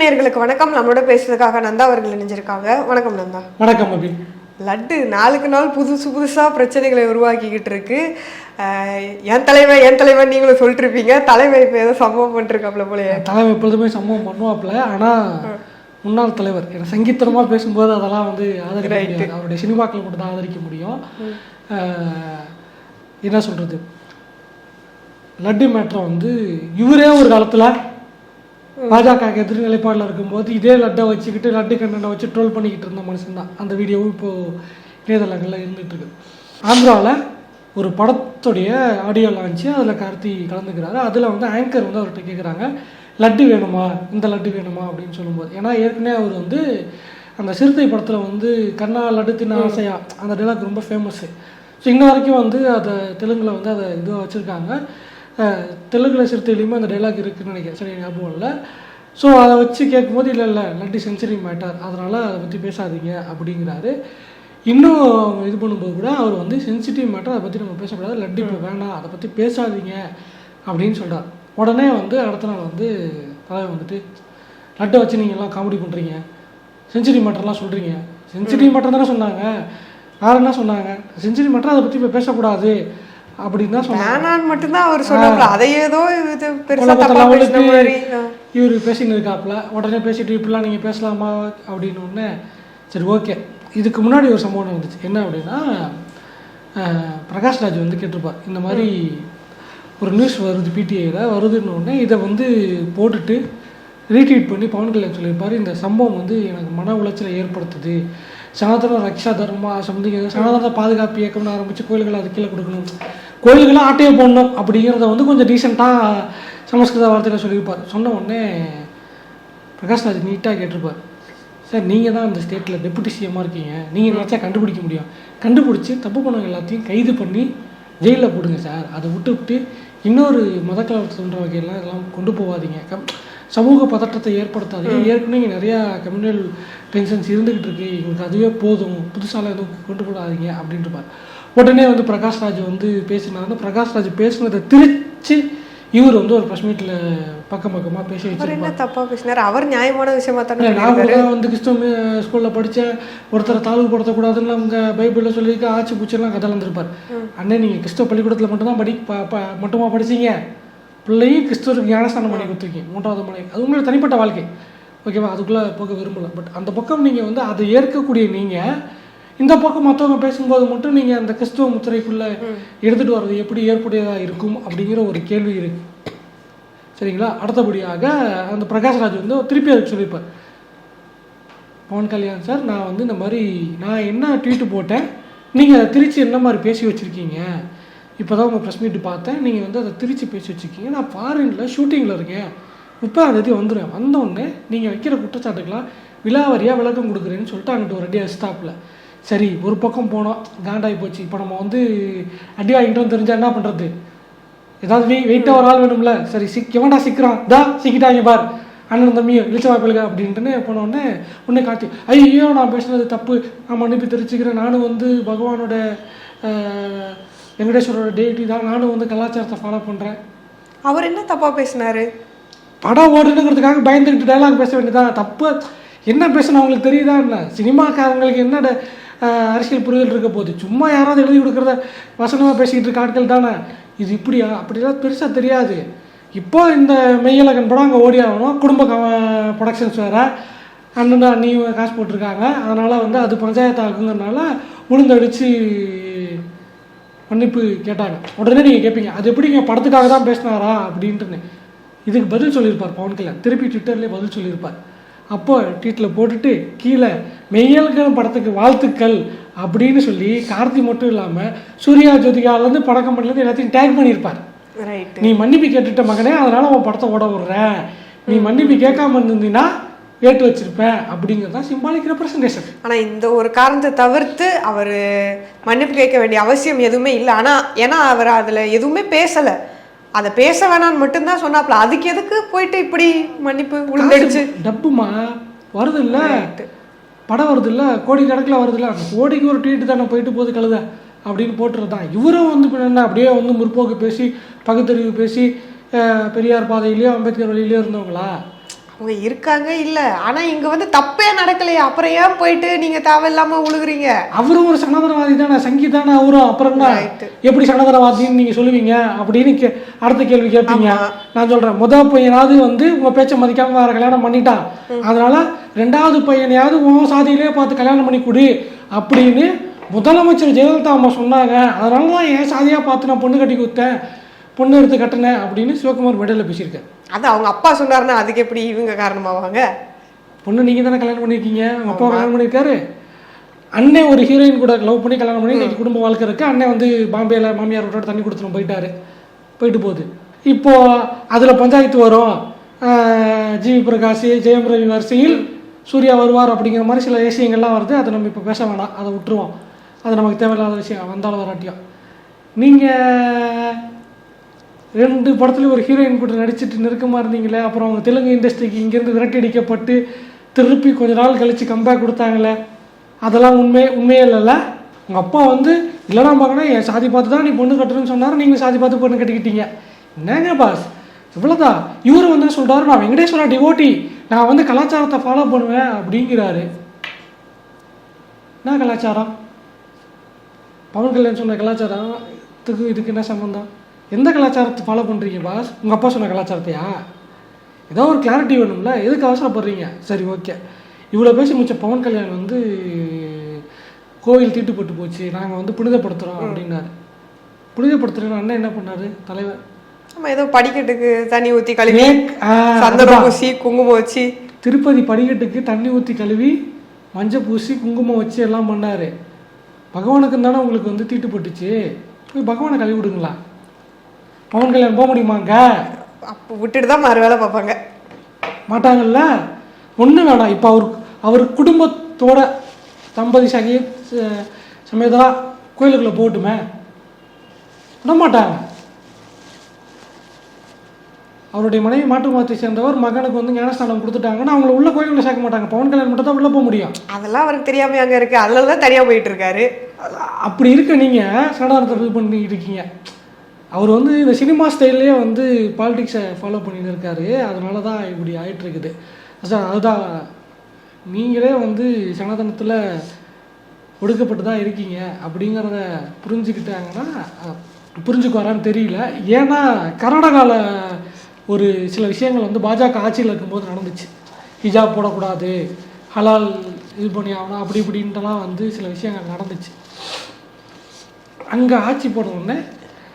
நேயர்களுக்கு வணக்கம். நம்மளோட பேசுறதுக்காக நந்தா அவர்கள் இணைஞ்சிருக்காங்க. வணக்கம் நந்தா. வணக்கம் அபி லட்டு நாளுக்கு நாள் புதுசு புதுசாக பிரச்சனைகளை உருவாக்கிக்கிட்டு இருக்கு. என் தலைவன் என் தலைவன் நீங்களும் சொல்லிட்டு இருப்பீங்க தலைவன் இப்போ ஏதோ சம்பவம் பண்ணிருக்காப்ல போலயே. தலைவர் எப்பொழுதுமே சம்பவம் பண்ணுவாப்புல. ஆனால் முன்னாள் தலைவர் ஏன்னா சங்கீத்தனமாக பேசும்போது அதெல்லாம் வந்து ஆதரிக்க முடியாது. அவருடைய சினிமாக்கள் மட்டும் தான் ஆதரிக்க முடியும். என்ன சொல்கிறது லட்டு மேட்ரை வந்து இவரே ஒரு காலத்தில் பாஜக எதிர் நிலைப்பாடில் இருக்கும்போது இதே லட்டை வச்சுக்கிட்டு லட்டு கண்ணனை வச்சு ட்ரோல் பண்ணிக்கிட்டு இருந்த மனுஷன் தான் அந்த வீடியோவும் இப்போது இணையதளங்களில் இருந்துகிட்டு இருக்கு. ஆந்திராவில் ஒரு படத்துடைய ஆடியோ லான்ச்சு அதில் கார்த்தி கலந்துக்கிறாரு. அதில் வந்து ஆங்கர் வந்து அவர்கிட்ட கேட்குறாங்க லட்டு வேணுமா? இந்த லட்டு வேணுமா? அப்படின்னு சொல்லும்போது. ஏன்னா ஏற்கனவே அவர் வந்து அந்த சிறுத்தை படத்தில் வந்து கண்ணா லட்டு தின்ன ஆசையா அந்த டைலாக் ரொம்ப ஃபேமஸ்ஸு ஸோ இன்ன வரைக்கும் வந்து அதை தெலுங்கில் வந்து அதை இதுவாக வச்சுருக்காங்க. தெலுங்குல சிறுத்தையிலையுமே அந்த டைலாக் இருக்குன்னு நினைக்கிறேன். சரி ஞாபகம் இல்லை? ஸோ அதை வச்சு கேட்கும்போது இல்லை இல்லை லட்டு சென்சுரி மேட்டர் அதனால் அதை பற்றி பேசாதீங்க அப்படிங்கிறாரு. இன்னும் அவங்க இது பண்ணும்போது கூட அவர் வந்து சென்சிட்டிவ் மேட்டர் அதை பற்றி நம்ம பேசக்கூடாது. லட்டு இப்போ வேணாம் அதை பற்றி பேசாதீங்க அப்படின்னு சொல்கிறார் உடனே வந்து அடுத்த நாள் வந்து தலைவர் வந்துட்டு லட்டை வச்சு நீங்கள் எல்லாம் காமெடி பண்ணுறீங்க சென்சுரி மேட்டர்லாம் சொல்கிறீங்க சென்சிட்டிவ் மேட்டர் தானே சொன்னாங்க. வேறு என்ன சொன்னாங்க? சென்சுரி மேட்டர் அதை பற்றி இப்போ பேசக்கூடாது. அப்படின்னு தான் சொன்னாங்க. மட்டும்தான் அவர் சொன்னாப்ல அதை ஏதோ இது பெருசா உலகத்துல தப்பா பேசின அவளுக்கு மாதிரி. இவர் பேசின்னு இருக்காப்புல. உடனே பேசிட்டு இப்படிலாம் நீங்கள் பேசலாமா? அப்படின்னு உடனே சரி ஓகே. இதுக்கு முன்னாடி ஒரு சம்பவம் நடந்துச்சு. என்ன அப்படின்னா அஹ், பிரகாஷ் ராஜ் வந்து கேட்டிருப்பார். இந்த மாதிரி ஒரு நியூஸ் வருது பிடிஐயில் வருதுன்னு உடனே இதை வந்து போட்டுட்டு ரீட்வீட் பண்ணி பவன் கல்யாண் சொல்லியிருப்பார். இந்த சம்பவம் வந்து எனக்கு மன உளைச்சலை ஏற்படுத்துது. சனாதன ரக்ஷா தர்மா சம்திங் சனாதன பாதுகாப்பு இயக்கம்னு ஆரம்பித்து கோயில்களை அது கீழே கொடுக்கணும். கோயில்களை ஆட்டையை போடணும் அப்படிங்கிறத வந்து கொஞ்சம் டீசெண்டாக சமஸ்கிருத வார்த்தையில் சொல்லியிருப்பார். சொன்ன உடனே பிரகாஷ் ராஜ் நீட்டாக கேட்டிருப்பார். சார் நீங்கள் தான் அந்த ஸ்டேட்டில் டெபுட்டி சிஎம்மாக இருக்கீங்க. நீங்கள் நினச்சா கண்டுபிடிக்க முடியும். கண்டுபிடிச்சி தப்பு பண்ணவங்க எல்லாத்தையும் கைது பண்ணி ஜெயிலில் போடுங்க சார். அதை விட்டு விட்டு இன்னொரு மதக்கலவரத்தை தோன்ற வகையெல்லாம் இதெல்லாம் கொண்டு போகாதீங்க. கம் சமூக பதற்றத்தை ஏற்படுத்தாதீங்க. ஏற்கனவே இங்கே நிறையா கம்யூனல் டென்ஷன்ஸ் இருந்துக்கிட்டு இருக்கு. எங்களுக்கு அதுவே போதும். புதுசாலாம் எதுவும் கொண்டு போடாதீங்க அப்படின்ட்டுப்பார் உடனே வந்து பிரகாஷ் ராஜ் வந்து பேசினாருன்னு பிரகாஷ் ராஜ் பேசினதை திரிச்சு இவர் வந்து ஒரு ப்ரெஸ் மீட்டில் பக்கம் பக்கமாக பேசி என்ன தப்பா பேசினார்? அவர் நியாயமான விஷயமா தானே நான். கூட வந்து கிறிஸ்தவ ஸ்கூலில் படித்தேன் ஒருத்தரை தாழ்வுபடுத்தக்கூடாதுன்னு அவங்க பைபிளில் சொல்லியிருக்க ஆட்சி பூச்செல்லாம் கதை வந்திருப்பார் அண்ணே நீங்கள் கிறிஸ்தவ பள்ளிக்கூடத்தில் மட்டும்தான் படி மட்டுமா படிச்சீங்க? பிள்ளையும் கிறிஸ்தவருக்கு ஞானஸ்தானம் பண்ணி கொடுத்துருக்கீங்க மூன்றாவது மனை அது உங்களோட தனிப்பட்ட வாழ்க்கை. ஓகேவா? அதுக்குள்ளே போக விரும்பல. பட் அந்த பக்கம் நீங்கள் வந்து அதை ஏற்கக்கூடிய நீங்கள் இந்த பக்கம் மற்றவங்க பேசும்போது மட்டும் நீங்கள் அந்த கிறிஸ்துவ முத்திரைக்குள்ளே எடுத்துகிட்டு வர்றது எப்படி ஏற்புடையதாக இருக்கும் அப்படிங்கிற ஒரு கேள்வி இருக்கு. சரிங்களா? அடுத்தபடியாக அந்த பிரகாஷ்ராஜ் வந்து திருப்பி அதுக்கு சொல்லியிருப்பார். பவன் கல்யாண் சார் நான் வந்து இந்த மாதிரி நான் என்ன ட்வீட்டு போட்டேன் நீங்கள் அதை திருச்சி என்ன மாதிரி பேசி வச்சுருக்கீங்க? இப்போ தான் உங்கள் ப்ரெஸ் மீட் பார்த்தேன் நீங்கள் வந்து அதை திருச்சி பேசி வச்சுருக்கீங்க. நான் ஃபாரினில் ஷூட்டிங்கில் இருக்கேன். முப்பதாம் தேதி வந்துடுவேன் வந்தோடனே நீங்கள் வைக்கிற குற்றச்சாட்டுக்கெல்லாம் விலாவரியாக விளக்கம் கொடுக்குறேன்னு சொல்லிட்டு அங்கிட்டு ஒரு அடி ஸ்டாப்பில் சரி ஒரு பக்கம் போனோம் காண்டாகி போச்சு. இப்போ நம்ம வந்து அடி வாங்கிட்டோம் தெரிஞ்சால் என்ன பண்ணுறது ஏதாவது வெய் வெயிட்டாக ஒரு ஆள் வேணும்ல. சரி சிக் எவன்டா சிக்கிறான்? தா சிக்கிட்டாங்க பார். அண்ணன் தம்பியும் இழிச்ச வாய்ப்பில்லை அப்படின்ட்டுன்னு போன உடனே காட்டி ஐயோ நான் பேசுனது தப்பு. நான் மன்னிப்பு தெரிஞ்சுக்கிறேன் நானும் வந்து பகவானோட வெங்கடேஸ்வரோட டேட்டி தான். நானும் வந்து கலாச்சாரத்தை ஃபாலோ பண்ணுறேன் அவர் என்ன தப்பா பேசினாரு? படம் ஓடுனுங்கிறதுக்காக பயந்துக்கிட்டு டைலாக் பேச வேண்டியதான் தப்பு என்ன பேசணும் அவங்களுக்கு தெரியுதா என்ன? சினிமாக்காரங்களுக்கு என்ன அரசியல் புரிதல் இருக்க போகுது. சும்மா யாராவது எழுதி கொடுக்குறத வசனமாக பேசிக்கிட்டு இருக்க ஆட்கள் தானே? இது இப்படியா? அப்படிலாம் பெருசாக தெரியாது. இப்போ இந்த மெய்யலகன் படம் அங்கே ஓடி ஆகணும். குடும்ப ப்ரொடக்ஷன்ஸ் வேறு. அண்ணன் அண்ணி காசு போட்டிருக்காங்க. அதனால் வந்து அது பஞ்சாயத்து ஆகுங்கிறனால உளுந்தடிச்சு மன்னிப்பு கேட்டாங்க. உடனே நீங்கள் கேட்பீங்க அது எப்படிங்க படத்துக்காக தான் பேசினாரா? அப்படின்ட்டுன்னு. இதுக்கு பதில் சொல்லியிருப்பார் பவன் கல்யாண். திருப்பி ட்விட்டர்லேயே பதில் சொல்லியிருப்பார். அப்போ ட்வீட்டில் போட்டுட்டு கீழே மெய்யல்கள் படத்துக்கு வாழ்த்துக்கள் அப்படின்னு சொல்லி கார்த்தி மட்டும் இல்லாமல் சூர்யா ஜோதிகாலேருந்து பட கம்பெனிலேருந்து எல்லாத்தையும் டேக் பண்ணியிருப்பார். ரைட் நீ மன்னிப்பு கேட்டுட்ட மகனே அதனால உன் படத்தை ஓட விடுறேன். நீ மன்னிப்பு கேட்காம இருந்தீங்கன்னா வேட்டு வச்சிருப்பேன் அப்படிங்கிறது தான் சிம்பாலிக் ரெப்ரசன்டேஷன் ஆனா இந்த ஒரு காரணத்தை தவிர்த்து அவர் மன்னிப்பு கேட்க வேண்டிய அவசியம் எதுவுமே இல்லை. ஆனா ஏன்னா அவர் அதுல எதுவுமே பேசல. அதை பேச வேணாம்னு மட்டும்தான் சொன்னாப்ல. அதுக்கு எதுக்கு போயிட்டு இப்படி மன்னிப்பு உளுந்தடிச்சு? டப்புமா? வருது இல்ல படம் வருது இல்ல கோடி கணக்கில் வருது இல்ல அந்த கோடிக்கு ஒரு ட்வீட் தானே போயிட்டு போகுது கழுத அப்படின்னு போட்டுறது தான். இவரும் வந்து என்ன அப்படியே வந்து முற்போக்கு பேசி பகுத்தறிவு பேசி பெரியார் பாதையிலையோ அம்பேத்கர் வழியிலையோ இருந்தவங்களா? அவங்க இருக்காங்க இல்ல. ஆனா இங்க வந்து தப்பே நடக்கலையே. அப்புறம் ஏன் போயிட்டு நீங்க தேவையில்லாம உழுகுறீங்க? அவரும் ஒரு சனாதனவாதி தானே. சங்கி தானே அவரும். அப்புறம் Right. எப்படி சனாதனவாதின்னு நீங்க சொல்லுவீங்க? அப்படின்னு கே- அடுத்த கேள்வி கேட்பீங்க. நான் சொல்றேன். முத பையனாவது வந்து உங்க பேச்சை மதிக்காம வேற கல்யாணம் பண்ணிட்டான் அதனால ரெண்டாவது பையனையாவது உன் சாதியிலே பார்த்து கல்யாணம் பண்ணி கொடு அப்படின்னு முதலமைச்சர் ஜெயலலிதா அம்மா சொன்னாங்க. அதனால தான் என் சாதியா பார்த்து நான் பொண்ணு கட்டி கொடுத்தேன். பொண்ணு எடுத்து கட்டினேன் அப்படின்னு சிவகுமார் மேடையில் பேசியிருக்கேன் அது அவங்க அப்பா சொன்னாருன்னா அதுக்கு எப்படி இவங்க காரணமாவாங்க? பொண்ணு நீங்கள் தானே கல்யாணம் பண்ணியிருக்கீங்க? உங்கள் அப்பா கல்யாணம் பண்ணியிருக்காரு. அண்ணன் ஒரு ஹீரோயின் கூட லவ் பண்ணி கல்யாணம் பண்ணி இன்னைக்கு குடும்ப வாழ்க்கை இருக்கு. அண்ணன் வந்து பாம்பேல மாமியார் விட்டோட தண்ணி கொடுத்துட்டு போயிட்டாரு. போயிட்டு போகுது. இப்போ அதில் பஞ்சாயத்து வரும். ஜிவி பிரகாஷ் ஜெயம் ரவி வரிசையில் சூர்யா வருவார் அப்படிங்கிற மாதிரி சில விஷயங்கள்லாம் வருது. அதை நம்ம இப்போ பேச வேணாம். அதை விட்டுருவோம். அது நமக்கு தேவையில்லாத விஷயம். வந்தாலும் வராட்டியும். நீங்கள் ரெண்டு படத்தில் ஒரு ஹீரோயின் கூட நடிச்சிட்டு நெருக்கமாக இருந்தீங்களே அப்புறம் அவங்க தெலுங்கு இண்டஸ்ட்ரிக்கு இங்கேருந்து விரட்டி அடிக்கப்பட்டு திருப்பி கொஞ்ச நாள் கழித்து கம்பேக் கொடுத்தாங்களே அதெல்லாம் உண்மை உண்மையே இல்லைல்ல? உங்கள் அப்பா வந்து இல்லைனா பார்க்கணும் என் சாதி பார்த்து தான் நீ பொண்ணு கட்டுறேன்னு சொன்னார் நீங்கள் சாதி பார்த்து பொண்ணு கட்டிக்கிட்டீங்க. என்னங்க பாஸ் இவ்வளோதான் இவர் வந்து சொல்கிறாரு நான் வெங்கடேஸ்வரா டிவோட்டி நான் வந்து கலாச்சாரத்தை ஃபாலோ பண்ணுவேன் அப்படிங்கிறாரு. என்ன கலாச்சாரம்? பவன் கல்யாண் சொன்ன கலாச்சாரத்துக்கு இதுக்கு என்ன சம்மந்தம் எந்த கலாச்சாரத்தை ஃபாலோ பண்ணுறீங்க பாஸ் உங்கள் அப்பா சொன்ன கலாச்சாரத்தையா? ஏதோ ஒரு கிளாரிட்டி வேணும்ல? எதுக்கு அவசரப்படுறீங்க சரி ஓகே இவ்வளோ பேசி முடிச்ச பவன் கல்யாண் வந்து கோவில் தீட்டுப்பட்டு போச்சு. நாங்கள் வந்து புனிதப்படுத்துகிறோம் அப்படின்னாரு. புனிதப்படுத்துறேன்னு அண்ணன் என்ன பண்ணாரு? தலைவர். நம்ம ஏதோ படிக்கட்டுக்கு தண்ணி ஊத்தி கழுவி சந்தனம். பூசி குங்குமம் வச்சு. திருப்பதி படிக்கட்டுக்கு தண்ணி ஊற்றி கழுவி மஞ்சள் பூசி குங்குமம் வச்சு எல்லாம் பண்ணாரு. பகவானுக்கு தானே உங்களுக்கு வந்து தீட்டுப்பட்டுச்சு போய் பகவானை கழுவி விடுங்களா? பவன் கல்யாணம் போக முடியுமாங்க? அப்போ விட்டுட்டு தான் மறு வேலை பார்ப்பாங்க. மாட்டாங்கல்ல? ஒன்றும் வேணாம். இப்போ அவர் அவர் குடும்பத்தோட தம்பதி சகி ச- சமேதரா கோயிலுக்குள்ளே போகட்டுமே. விட மாட்டாங்க. அவருடைய மனைவி மாற்று மதத்தை சேர்ந்தவர் மகனுக்கு வந்து ஞானஸ்தானம் கொடுத்துட்டாங்கன்னா அவங்கள உள்ள கோயிலுக்குள்ள சேர்க்க மாட்டாங்க. பவன் கல்யாணம் மட்டும் தான் உள்ள போக முடியும். அதெல்லாம் அவருக்கு தெரியாம அங்க இருக்கு. அதனால தான் தனியா போயிட்டு இருக்காரு. அப்படி இருக்க நீங்கள் சனாதனத்தை இது பண்ணிட்டு இருக்கீங்க. அவர் வந்து இந்த சினிமா ஸ்டைல்லே வந்து பாலிடிக்ஸை ஃபாலோ பண்ணிட்டு இருக்காரு அதனால தான் இப்படி ஆயிட்டு இருக்குது அதுதான். நீங்களே வந்து சனாதனத்தில் ஒடுக்கப்பட்டு தான் இருக்கீங்க அப்படிங்கிறத புரிஞ்சுக்கிட்டாங்கன்னா புரிஞ்சுக்குவாரான்னு தெரியல. ஏன்னா கர்நாடகாவில் ஒரு சில விஷயங்கள் வந்து பாஜக ஆட்சியில் இருக்கும்போது நடந்துச்சு. ஹிஜாப் போடக்கூடாது ஹலால் இது பண்ணி ஆகணும் அப்படி இப்படின்ட்டுலாம் வந்து சில விஷயங்கள் நடந்துச்சு. அங்கே ஆட்சி போட்ட உடனே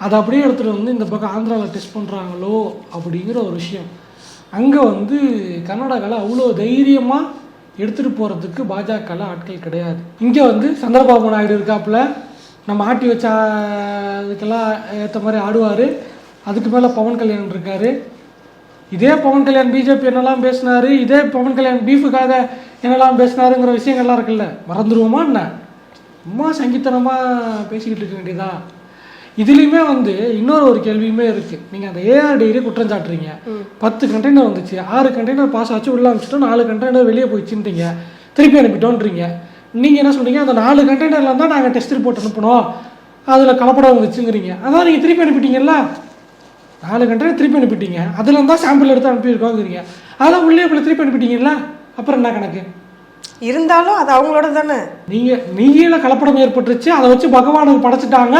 அதை அப்படியே எடுத்துகிட்டு வந்து இந்த பக்கம் ஆந்திராவில் டெஸ்ட் பண்ணுறாங்களோ அப்படிங்கிற ஒரு விஷயம். அங்கே வந்து கர்நாடகாவில் அவ்வளோ தைரியமாக எடுத்துகிட்டு போகிறதுக்கு பாஜகவில் ஆட்கள் கிடையாது. இங்கே வந்து சந்திரபாபு நாயுடு இருக்காப்புல நம்ம ஆட்டி வச்ச இதுக்கெல்லாம் ஏற்ற மாதிரி ஆடுவார். அதுக்கு மேலே பவன் கல்யாண் இருக்கார். இதே பவன் கல்யாண் பிஜேபி என்னெல்லாம் பேசினாரு இதே பவன் கல்யாண் பீஃபுக்காக என்னெல்லாம் பேசினாருங்கிற விஷயங்கள்லாம் இருக்குல்ல. மறந்துடுவோமா என்ன? சும்மா சங்கீத்தனமாக பேசிக்கிட்டு இருக்க வேண்டியதா? இதுலேயுமே வந்து இன்னொரு ஒரு கேள்வியுமே இருக்குது நீங்கள் அந்த ஏஆர்டிஏ குற்றம் சாட்டுறீங்க. பத்து கண்டெய்னர் வந்துச்சு. ஆறு கண்டெய்னர் பாஸ் ஆச்சு உள்ள அனுப்பிச்சிட்டோம். நாலு கண்டெய்னர் வெளியே போயிடுச்சுன்றீங்க. திருப்பி அனுப்பிட்டோன்றீங்க. நீங்கள் என்ன சொல்றீங்க? அந்த நாலு கண்டெய்னரில் தான் நாங்கள் டெஸ்ட் ரிப்போர்ட் அனுப்பினோம். அதில் கலப்படம் வந்துச்சுங்கிறீங்க. அதான் நீங்கள் திருப்பி அனுப்பிட்டீங்கல்ல? நாலு கண்டெய்னர் திருப்பி அனுப்பிட்டீங்க. அதில் இருந்தால் சாம்பிள் எடுத்து அனுப்பியிருக்கோங்கிறீங்க. அதெல்லாம் உள்ளே இப்போ திருப்பி அனுப்பிட்டீங்கல்ல? அப்புறம் என்ன கணக்கு? இருந்தாலும் அது அவங்களோட தானே நீங்க நீங்கள கலப்படம் ஏற்பட்டுருச்சு அதை வச்சு பகவானுக்கு படைச்சிட்டாங்க.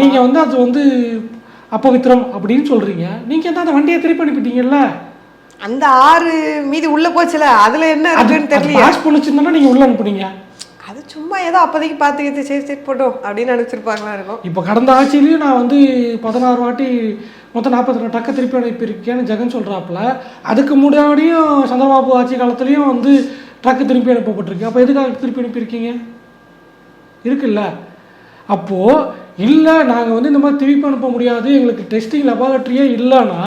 நீங்க வந்து அது வந்து அப்பவித்திரம் அப்படின்னு சொல்றீங்க. நீங்க தான் அந்த வண்டியை திருப்பி அனுப்பிட்டீங்கல்ல? அந்த ஆறு மீதி உள்ள போச்சுல அதுல என்ன இருக்குன்னு தெரியல பாஸ் பண்ணிச்சிருந்தா நீங்க உள்ள அனுப்புனீங்க. அது சும்மா ஏதோ அப்போதைக்கு பார்த்துக்கிட்டு சரி சரி போட்டோம் அப்படின்னு அனுப்பிச்சிருப்பாங்களா இருக்கும் இப்போ கடந்த ஆட்சியிலையும் நான் வந்து பதினாறு வாட்டி மொத்தம் நாற்பத்தி ரெண்டு டக்க திருப்பி அனுப்பியிருக்கேன்னு ஜெகன் சொல்கிறாப்புல அதுக்கு முன்னாடியும் சந்திரபாபு ஆட்சி காலத்துலேயும் வந்து ட்ரக்கு திருப்பி அனுப்பப்பட்டிருக்கு. அப்போ எதுக்காக திருப்பி அனுப்பியிருக்கீங்க? இருக்குல்ல. அப்போது இல்லை நாங்கள் வந்து இந்த மாதிரி திருப்பி அனுப்ப முடியாது. எங்களுக்கு டெஸ்டிங் லெபார்ட்ரியே இல்லைன்னா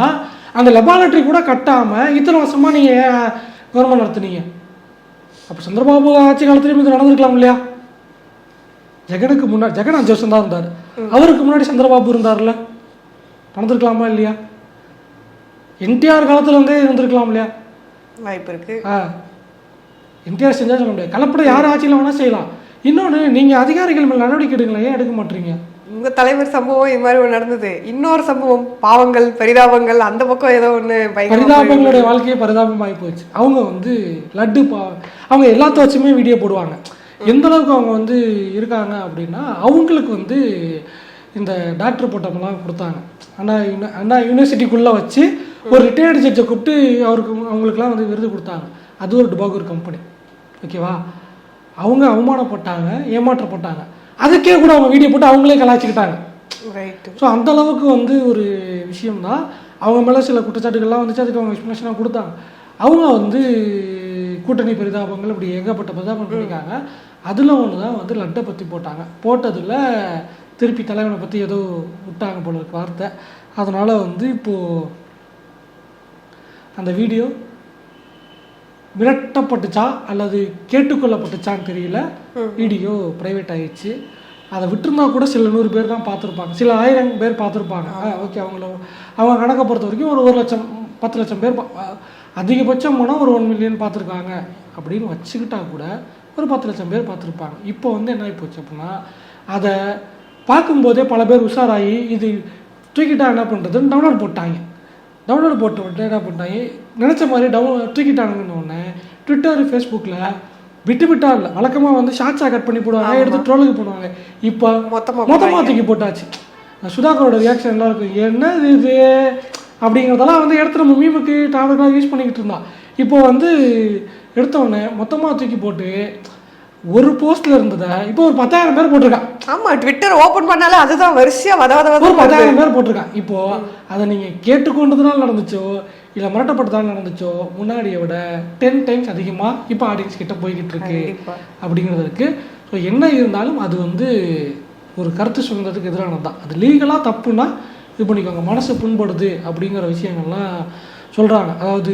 அந்த லெபார்ட்ரி கூட கட்டாமல் இத்தனை வருஷமாக நீங்கள் கவர்மெண்ட் நடத்துனீங்க. அப்போ சந்திரபாபு ஆட்சி காலத்துலேயும் இது நடந்திருக்கலாம் இல்லையா? ஜெகனுக்கு முன்னாடி ஜெகன் அஞ்சு வருஷம் தான் இருந்தார். அவருக்கு முன்னாடி சந்திரபாபு இருந்தார்ல. நடந்திருக்கலாமா இல்லையா? என்டிஆர் காலத்துல இருந்தே இருந்திருக்கலாம் இல்லையா? வாய்ப்பு இருக்கு. ஆ. என்டிஆர் செஞ்சா சொல்ல முடியாது. கலப்படம் யார் ஆட்சியில் வேணால் செய்யலாம். இன்னொன்று நீங்கள் அதிகாரிகள் மேல் நடவடிக்கை எடுங்களேன் ஏன் எடுக்க மாட்டீங்க? உங்க தலைவர் சம்பவம் இது மாதிரி ஒண்ணு நடந்தது. இன்னொரு சம்பவம் பாவங்கள் பரிதாபங்கள் அந்த பக்கம் ஏதோ பயங்கரமா பரிதாபங்களுடைய வாழ்க்கையே பரிதாபமாகி போச்சு. அவங்க வந்து லட்டு பா அவங்க எல்லாத்த வச்சுமே வீடியோ போடுவாங்க. எந்த அளவுக்கு அவங்க வந்து இருக்காங்க அப்படின்னா அவங்களுக்கு வந்து இந்த டாக்டர் பட்டம்லாம் கொடுத்தாங்க. அண்ணா யூனி அண்ணா யூனிவர்சிட்டிக்குள்ளே வச்சு ஒரு ரிட்டையர்டு ஜட்ஜை கூப்பிட்டு அவருக்கு அவங்களுக்குலாம் வந்து விருது கொடுத்தாங்க. அது ஒரு டுபாகூர் கம்பெனி. ஓகேவா? அவங்க அவமானப்பட்டாங்க ஏமாற்றப்பட்டாங்க. அதுக்கே கூட அவங்க வீடியோ போட்டு அவங்களே கலாய்ச்சிக்கிட்டாங்க. ரைட் ஸோ அந்த அளவுக்கு வந்து ஒரு விஷயம்தான். அவங்க மேலே சில குற்றச்சாட்டுகள்லாம் வந்துச்சு அதுக்கு அவங்க எக்ஸ்ப்ளனேஷனாக கொடுத்தாங்க. அவங்க வந்து கூட்டணி பரிதாபங்கள் இப்படி ஏகப்பட்ட பரிதாபம் பண்ணியிருக்காங்க. அதில் ஒன்று தான் வந்து லட்டை பற்றி போட்டாங்க. போட்டதில் திருப்பி தலைவனை பற்றி ஏதோ விட்டாங்க போல இருக்கு வார்த்தை. அதனால் வந்து இப்போது அந்த வீடியோ மிரட்டப்பட்டுச்சா அல்லது கேட்டுக்கொள்ளப்பட்டுச்சான்னு தெரியல. வீடியோ ப்ரைவேட் ஆயிடுச்சு. அதை விட்டுருந்தா கூட சில நூறு பேர் தான் பார்த்துருப்பாங்க. சில ஆயிரம் பேர் பார்த்துருப்பாங்க. ஓகே அவங்கள அவங்க கணக்கை பொறுத்த வரைக்கும் ஒரு ஒரு லட்சம் பத்து லட்சம் பேர் அதிகபட்சம் போனால் ஒரு ஒன் மில்லியன் பார்த்துருக்காங்க அப்படின்னு வச்சுக்கிட்டா கூட ஒரு பத்து லட்சம் பேர் பார்த்துருப்பாங்க. இப்போ வந்து என்ன ஆகி போச்சு அப்படின்னா அதை பார்க்கும்போதே பல பேர் உஷாராகி இது தூக்கிட்டா என்ன பண்ணுறதுன்னு டவுன்லோட் போட்டாங்க. டவுன்லோட் போட்ட உடனே என்ன பண்ணிட்டாங்க நினச்ச மாதிரி டவுன் தூக்கிட்டானுங்கன்னு உடனே ட்விட்டர் ஃபேஸ்புக்கில் விட்டு விட்டா இல்லை வழக்கமாக வந்து ஷார்ட்ஸாக கட் பண்ணி போடுவாங்க எடுத்து ட்ரோலுக்கு போடுவாங்க. இப்போ மொத்தமா மொத்தமாக தூக்கி போட்டாச்சு. சுதாகரோட ரியாக்ஷன் எல்லாம் இருக்கும். என்ன இது? அப்படிங்கிறதெல்லாம் வந்து எடுத்து நம்ம மீமுக்கு டாபிக்லாம் யூஸ் பண்ணிக்கிட்டு இருந்தான். இப்போ வந்து எடுத்த உடனே மொத்தமாக தூக்கி போட்டு ஒரு போஸ்ட்ல இருந்ததை இப்போ ஒரு பத்தாயிரம் பேர் போட்டிருக்கான் ஆமா ட்விட்டர் ஓபன் பண்ணாலே அதுதான் வரிசையா வத வத ஒரு பத்தாயிரம் பேர் போட்டிருக்கான் இப்போ அதை நீங்க கேட்டுக்கொண்டதுனால நடந்துச்சோ இல்ல மிரட்டப்பட்டதால நடந்துச்சோ முன்னாடியை விட டென் டைம்ஸ் அதிகமா இப்போ ஆடியன்ஸ் கிட்ட போய்கிட்டு இருக்கு. அப்படிங்கிறது இருக்கு. ஸோ என்ன இருந்தாலும் அது வந்து ஒரு கருத்து சுதந்திரத்துக்கு எதிரானது தான். அது லீகலாக தப்புன்னா இது பண்ணிக்கோங்க மனசு புண்படுது அப்படிங்கிற விஷயங்கள்லாம் சொல்றாங்க. அதாவது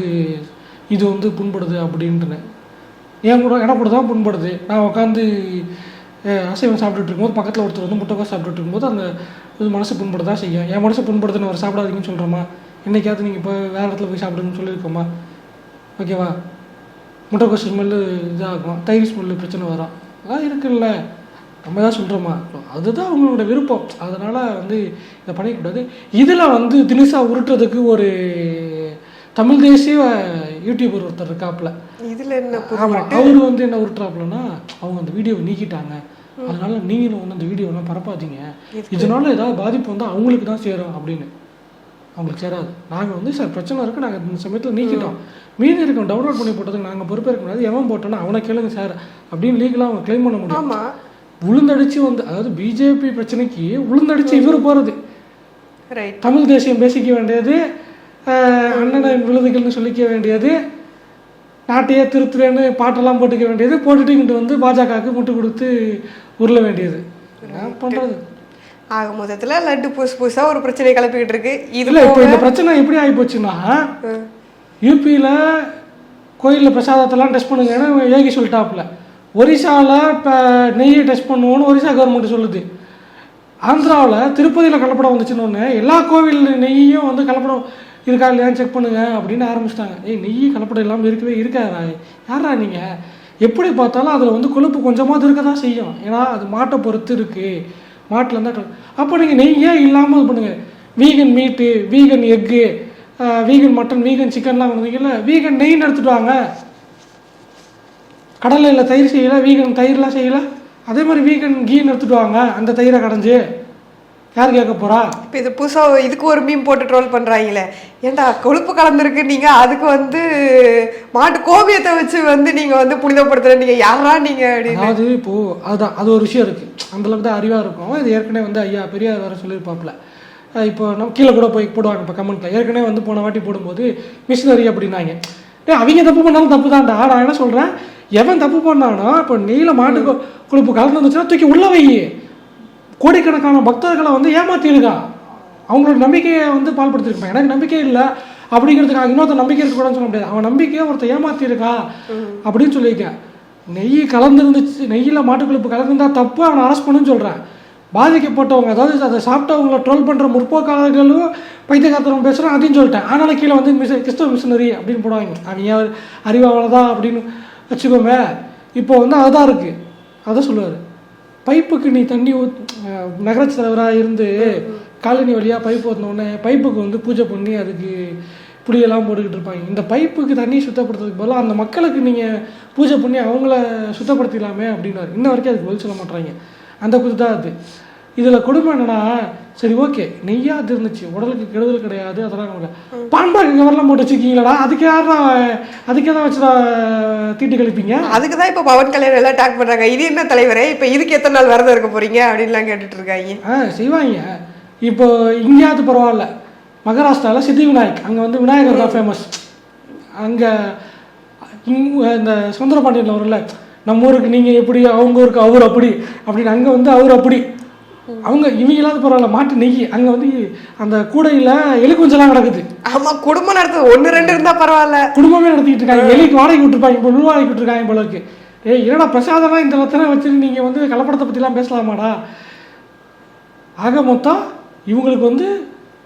இது வந்து புண்படுது அப்படின்ட்டுன்னு. என் கூட எனக்கு கூட தான் புண்படுது. நான் உட்காந்து அசைவம் சாப்பிட்டுட்டு இருக்கும்போது பக்கத்தில் ஒருத்தர் வந்து முட்டைக்கோஸ் சாப்பிட்டுட்டு இருக்கும்போது அந்த இது மனசு புண்பட தான் செய்யும். என் மனசு புண்படுதுன்னு அவர் சாப்பிடாதீங்கன்னு சொல்கிறோமா என்னைக்காவது நீங்கள் இப்போ வேறு இடத்துல போய் சாப்பிடுங்கன்னு சொல்லியிருக்கோமா? ஓகேவா? முட்டைக்கோஸ் ஸ்மெல்லு இதாகும். தயிர் ஸ்மெல்லு பிரச்சனை வரும். அதெல்லாம் இருக்குல்ல. நம்ம தான் சொல்கிறோமா அதுதான் அவங்களோட விருப்பம். அதனால் வந்து இதை பண்ணிக்கக்கூடாது இதில் வந்து தினுசா உருட்டுறதுக்கு ஒரு தமிழ் தேசிய யூடியூபர் ஒருத்தர் இருக்காப்புல. இதுல என்ன ஆமா அவர் வந்து என்ன உருட்டுறாப்புலன்னா அவங்க அந்த வீடியோவை நீக்கிட்டாங்க. அதனால நீங்களும் வந்து அந்த வீடியோலாம் பரப்பாதீங்க. இதனால ஏதாவது பாதிப்பு வந்தால் அவங்களுக்கு தான் சேரும் அப்படின்னு. அவங்களுக்கு சேராது. நாங்கள் வந்து சார் பிரச்சனை இருக்கு நாங்கள் இந்த சமயத்தில் நீக்கிட்டோம். மீதி இருக்கோம் டவுன்லோட் பண்ணி போட்டதுக்கு நாங்கள் பொறுப்பேற்க முடியாது. எவன் போட்டோன்னா அவனை கேளுங்க சார் அப்படின்னு லீகலாக அவங்க க்ளைம் பண்ண முடியும் உளுந்தடிச்சு வந்து அதாவது பிஜேபி பிரச்சனைக்கு உளுந்தடிச்சு இவர் போகிறது ரைட் தமிழ் தேசியம் பேசிக்க வேண்டியது அஹ், அண்ணனின் விழுதுகள்னு சொல்லிக்க வேண்டியது. நாட்டையே திருத்துறேன்னு பாட்டெல்லாம் போட்டுக்க வேண்டியது. போட்டுட்டு இங்கிட்டு வந்து பாஜகவுக்கு முட்டு கொடுத்து உருள வேண்டியது. என்ன பண்ணுறது ஆக மொத்தத்துல லட்டு புதுசு புதுசா ஒரு பிரச்சனை கிளப்பிக்கிட்டு இருக்கு. இதுல இப்போ இந்த பிரச்சனை எப்படி ஆகி போச்சுன்னா யூபியில் கோயிலில் பிரசாதத்தெல்லாம் டெஸ்ட் பண்ணுங்கன்னு யோகி சொல்லிட்டாப்புல. ஒரிசாவில் இப்போ நெய்யை டெஸ்ட் பண்ணுவோன்னு ஒரிசா கவர்மெண்ட் சொல்லுது. ஆந்திராவில் திருப்பதியில் கலப்படம் வந்துச்சுன்னு ஒன்று எல்லா கோவில் நெய்யும் வந்து கலப்படம் இருக்கா இல்லையான்னு செக் பண்ணுங்க அப்படின்னு ஆரம்பிச்சிட்டாங்க. ஏய் நெய் கலப்படம் இல்லாமல் இருக்கவே இருக்காதா யாரா நீங்கள் எப்படி பார்த்தாலும் அதில் வந்து கொழுப்பு கொஞ்சமாவது இருக்க தான் செய்யும். ஏன்னா அது மாட்டை பொறுத்து இருக்குது மாட்டில் இருந்தால் அப்போ நீங்கள் நெய்யே இல்லாமல் இது பண்ணுங்கள் vegan meat vegan egg vegan mutton vegan சிக்கன்லாம் வந்தீங்கல்ல வீகன் நெய்ன்னு எடுத்துட்டு வாங்க. கடலையில் தயிர் செய்யலை வீகன் தயிர்லாம் செய்யலை. அதே மாதிரி வீகன் கீன்னு எடுத்துட்டு வாங்க. அந்த தயிரை கடைஞ்சு. யார் கேட்க போறா? இப்போ இது புதுசா இதுக்கு ஒரு மீன் போட்டு ட்ரோல் பண்றாங்களே. ஏன்டா கொழுப்பு கலந்துருக்கு நீங்க அதுக்கு வந்து மாட்டு கோமியத்தை வச்சு வந்து நீங்க வந்து புனிதப்படுத்துற நீங்க யாரா நீங்க அப்படின்னு? அதாவது இப்போ அதுதான் அது ஒரு விஷயம் இருக்கு. அந்த அளவுக்கு தான் அறிவா இருக்கும். இது ஏற்கனவே வந்து ஐயா பெரியார் வேற சொல்லியிருப்பாப்புல. இப்போ நம்ம கீழே கூட போய் போடுவாங்க இப்போ கமெண்ட்ல ஏற்கனவே வந்து போன வாட்டி போடும்போது மிஷினரி அப்படின்னாங்க. அவங்க தப்பு பண்ணாலும் தப்பு தான்டா நான் என்ன சொல்றேன்? எவன் தப்பு பண்ணானோ இப்போ நீல மாட்டு கொழுப்பு கலந்து வந்துச்சுன்னா தூக்கி உள்ள வை கோடிக்கணக்கான பக்தர்களை வந்து ஏமாத்திருக்கான் அவங்களோட நம்பிக்கையை வந்து பால்படுத்திருப்பான். எனக்கு நம்பிக்கை இல்லை. அப்படிங்கிறதுக்கு இன்னொருத்த நம்பிக்கை இருக்கக்கூடாதுன்னு சொல்ல முடியாது. அவன் நம்பிக்கையை ஒருத்தர் ஏமாத்திருக்கான் அப்படின்னு சொல்லியிருக்கேன் நெய் கலந்துருந்துச்சு. நெய்யில் மாட்டுக்கொழுப்பு கலந்துருந்தா தப்பு. அவனை அரெஸ்ட் பண்ணுன்னு சொல்கிறேன் பாதிக்கப்பட்டவங்க அதாவது அதை சாப்பிட்டவங்கள ட்ரோல் பண்ணுற முற்போக்காளர்களும் பைத்தியகாரத்தனம் பேசுகிறேன் அதையும் சொல்லிட்டேன். ஆனாலும் கீழே வந்து மிஸ் கிறிஸ்தவ மிஷினரி அப்படின்னு போடுவாங்க. அவங்க அறிவாளர் தான் அப்படின்னு வச்சுக்கோங்க இப்போ வந்து அதுதான் இருக்குது அதை சொல்லுவார். பைப்புக்கு நீ தண்ணி ஊத் நகராட்சி தலைவராக இருந்து காலனி வழியாக பைப் ஊற்றினோடனே பைப்புக்கு வந்து பூஜை பண்ணி அதுக்கு புளியெல்லாம் போட்டுக்கிட்டு இருப்பாங்க. இந்த பைப்புக்கு தண்ணி சுத்தப்படுத்துறதுக்கு பதிலாக அந்த மக்களுக்கு நீங்கள் பூஜை பண்ணி அவங்கள சுத்தப்படுத்திடலாமே அப்படின்னாரு. இன்ன வரைக்கும் அதுக்கு பதில் சொல்ல மாட்டுறாங்க அந்த குத்து தான் அது. இதில் கொடுமை என்னன்னா சரி ஓகே. நெய்யா அது இருந்துச்சு உடலுக்கு கெடுதல் கிடையாது அதெல்லாம் நமக்கு பான்பாக்கு இங்கே வரலாம் போட்டு வச்சுருக்கீங்களா அதுக்கு யாரா அதுக்கே தான் வச்சு தீட்டு கழிப்பீங்க? அதுக்கு தான் இப்போ பவன் கல்யாணம் எல்லாம் அட்டாக் பண்றாங்க. இது என்ன தலைவரே? இப்போ இதுக்கு எத்தனை நாள் விரதம் இருக்க போறீங்க? அப்படின்லாம் கேட்டுட்டு இருக்காங்க. ஆ செய்வாங்க. இப்போ இங்கேயாவது பரவாயில்ல. மகாராஷ்டிராவில் சித்தி விநாயக் அங்கே வந்து விநாயகர் தான் ஃபேமஸ் அங்கே இந்த சுந்தர பாண்டியனில் வரும்ல நம்ம ஊருக்கு நீங்கள் எப்படி அவங்க ஊருக்கு அவர் அப்படி அப்படின்னு அங்கே வந்து அவர் அப்படி. அவங்க இவங்களாவது பரவாயில்ல மாட்டு நெய் அங்கே வந்து அந்த கூடையில் எலுக்குஞ்செல்லாம் கிடக்குது. ஆமா குடும்பம் நடத்துது. ஒன்று ரெண்டு இருந்தா பரவாயில்ல. குடும்பமே நடத்திட்டு இருக்காங்க. எலிக்கு வாடகை விட்டுருப்பாங்க இப்போ வாடகை விட்டுருக்காங்க போல இருக்கு. ஏய் என்னடா பிரசாதம்லாம் இந்த லத்தனை வச்சு நீங்கள் வந்து கலப்படத்தை பற்றிலாம் பேசலாமாடா? ஆக மொத்தம் இவங்களுக்கு வந்து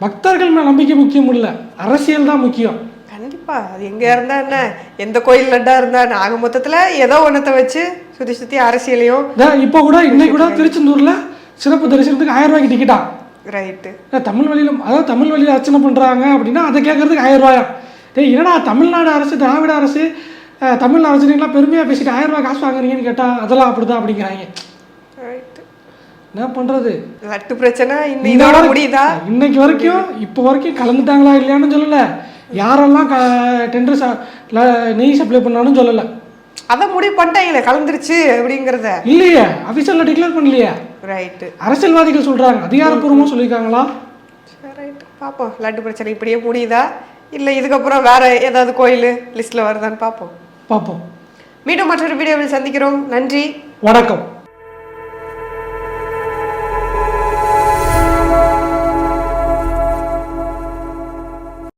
பக்தர்கள் மேல் நம்பிக்கை முக்கியம் இல்லை. அரசியல் தான் முக்கியம். கண்டிப்பா. அது எங்க இருந்தா என்ன? எந்த கோயில் லட்டா இருந்தா என்ன? ஆக மொத்தத்துல ஏதோ ஒன்றத்தை வச்சு சுத்தி சுத்தி அரசியலையும் இப்போ கூட இன்னைக்கு கூட திருச்செந்தூரில் சிறப்பு தரிசனத்துக்கு ஆயிரம் ரூபாய்க்கு டிக்கெட்டா ரைட்டு தமிழ் வழியில் அதாவது தமிழ் வழியில் அர்ச்சனை பண்ணுறாங்க அப்படின்னா அதை கேட்கறதுக்கு ஆயிரம் ரூபாயா? டேய் என்னடா தமிழ்நாடு அரசு திராவிட அரசு தமிழ் அரசுலாம் பெருமையாக பேசிட்டு ஆயிரம் ரூபாய் காசு வாங்குறீங்கன்னு கேட்டால் அதெல்லாம் அப்படிதான் அப்படிங்கிறாங்க. என்ன பண்ணுறது லட்டு பிரச்சனை வரை- முடியுதா? இன்னைக்கு வரைக்கும் இப்போ வரைக்கும் கலந்துட்டாங்களா இல்லையான்னு சொல்லல. யாரெல்லாம் டெண்டர் நெய் சப்ளை பண்ணாலும் சொல்லல. அதான் முடிவு பண்ணிட்டாங்களே கலந்துருச்சு அப்படிங்கிறத. இல்லையே அபிஷியலில் டிக்ளேர் பண்ணலையே. ரைட்டு அரசியல்வாதிகள் சொல்றாங்க. அதிகாரப்பூர்வமாக சொல்லியிருக்காங்களா? சரி ரைட்டு பார்ப்போம் லட்டு பிரச்சனை இப்படியே முடியுதா? இல்லை இதுக்கப்புறம் வேற ஏதாவது கோயில் லிஸ்ட்ல வருதான்னு பார்ப்போம் பார்ப்போம் மீண்டும் மற்றொரு வீடியோவில் சந்திக்கிறோம். நன்றி. வணக்கம்.